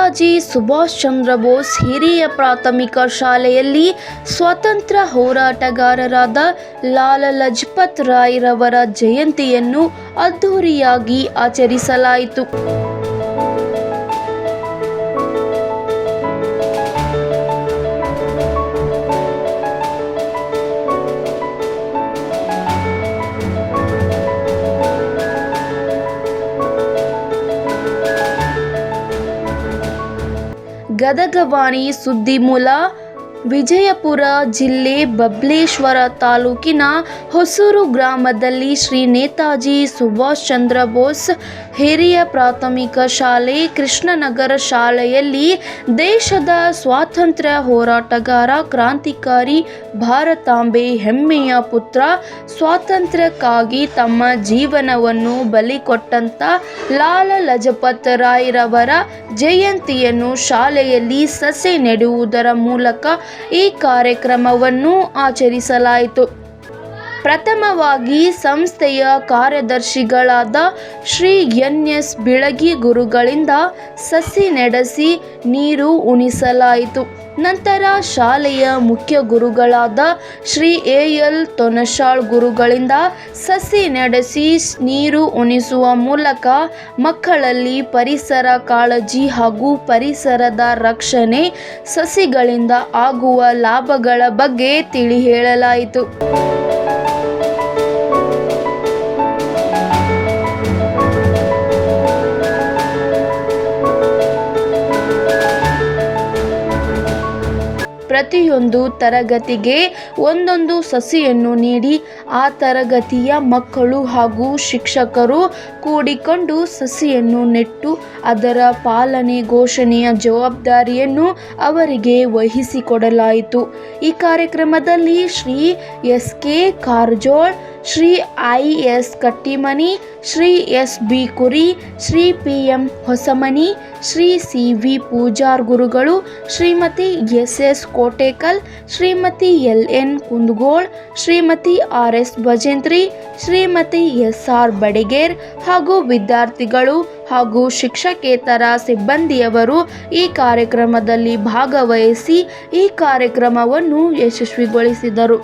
ನೇತಾಜಿ ಸುಭಾಷ್ ಚಂದ್ರ ಬೋಸ್ ಹಿರಿಯ ಪ್ರಾಥಮಿಕ ಶಾಲೆಯಲ್ಲಿ ಸ್ವಾತಂತ್ರ್ಯ ಹೋರಾಟಗಾರರಾದ ಲಾಲ ಲಜಪತ್ ರಾಯ್ ರವರ ಜಯಂತಿಯನ್ನು ಅದ್ಧೂರಿಯಾಗಿ ಆಚರಿಸಲಾಯಿತು. ಗದಗವಾಣಿ ಸುದ್ದಿಮೂಲ ವಿಜಯಪುರ ಜಿಲ್ಲೆ ಬಬ್ಲೇಶ್ವರ ತಾಲೂಕಿನ ಹೊಸೂರು ಗ್ರಾಮದಲ್ಲಿ ಶ್ರೀ ನೇತಾಜಿ ಸುಭಾಷ್ ಚಂದ್ರ ಬೋಸ್ ಹಿರಿಯ ಪ್ರಾಥಮಿಕ ಶಾಲೆ, ಕೃಷ್ಣನಗರ ಶಾಲೆಯಲ್ಲಿ ದೇಶದ ಸ್ವಾತಂತ್ರ್ಯ ಹೋರಾಟಗಾರ, ಕ್ರಾಂತಿಕಾರಿ ಭಾರತಾಂಬೆ ಹೆಮ್ಮೆಯ ಪುತ್ರ, ಸ್ವಾತಂತ್ರ್ಯಕ್ಕಾಗಿ ತಮ್ಮ ಜೀವನವನ್ನು ಬಲಿಕೊಟ್ಟಂತ ಲಾಲ ಲಜಪತ್ ರಾಯ್ ರವರ ಜಯಂತಿಯನ್ನು ಶಾಲೆಯಲ್ಲಿ ಸಸಿ ನೆಡುವುದರ ಮೂಲಕ ಈ ಕಾರ್ಯಕ್ರಮವನ್ನು ಆಚರಿಸಲಾಯಿತು. ಪ್ರಥಮವಾಗಿ ಸಂಸ್ಥೆಯ ಕಾರ್ಯದರ್ಶಿಗಳಾದ ಶ್ರೀ ಎನ್ ಎಸ್ ಬಿಳಗಿ ಗುರುಗಳಿಂದ ಸಸಿ ನಡೆಸಿ ನೀರು ಉಣಿಸಲಾಯಿತು. ನಂತರ ಶಾಲೆಯ ಮುಖ್ಯ ಗುರುಗಳಾದ ಶ್ರೀ ಎ ಎಲ್ ತೊನಶಾಳ್ ಗುರುಗಳಿಂದ ಸಸಿ ನಡೆಸಿ ನೀರು ಉಣಿಸುವ ಮೂಲಕ ಮಕ್ಕಳಲ್ಲಿ ಪರಿಸರ ಕಾಳಜಿ ಹಾಗೂ ಪರಿಸರದ ರಕ್ಷಣೆ ಸಸಿಗಳಿಂದ ಆಗುವ ಲಾಭಗಳ ಬಗ್ಗೆ ತಿಳಿ ಹೇಳಲಾಯಿತು. ಪ್ರತಿಯೊಂದು ತರಗತಿಗೆ ಒಂದೊಂದು ಸಸಿಯನ್ನು ನೀಡಿ, ಆ ತರಗತಿಯ ಮಕ್ಕಳು ಹಾಗೂ ಶಿಕ್ಷಕರು ಕೂಡಿಕೊಂಡು ಸಸಿಯನ್ನು ನೆಟ್ಟು, ಅದರ ಪಾಲನೆ ಘೋಷಣೆಯ ಜವಾಬ್ದಾರಿಯನ್ನು ಅವರಿಗೆ ವಹಿಸಿಕೊಡಲಾಯಿತು. ಈ ಕಾರ್ಯಕ್ರಮದಲ್ಲಿ Shri S K Karajol, Shri I S Kattimani, Shri S B Kuri, Shri P M Hosamani, Shri C V Pujar ಗುರುಗಳು, Shrimati S S Kotekal, Shrimati L N Kundagol, Shrimati R S Bhajendri Shrimati S R Badiger ಹಾಗೂ ವಿದ್ಯಾರ್ಥಿಗಳು ಹಾಗೂ ಶಿಕ್ಷಕೇತರ ಸಿಬ್ಬಂದಿಯವರು ಈ ಕಾರ್ಯಕ್ರಮದಲ್ಲಿ ಭಾಗವಹಿಸಿ ಈ ಕಾರ್ಯಕ್ರಮವನ್ನು ಯಶಸ್ವಿಗೊಳಿಸಿದರು.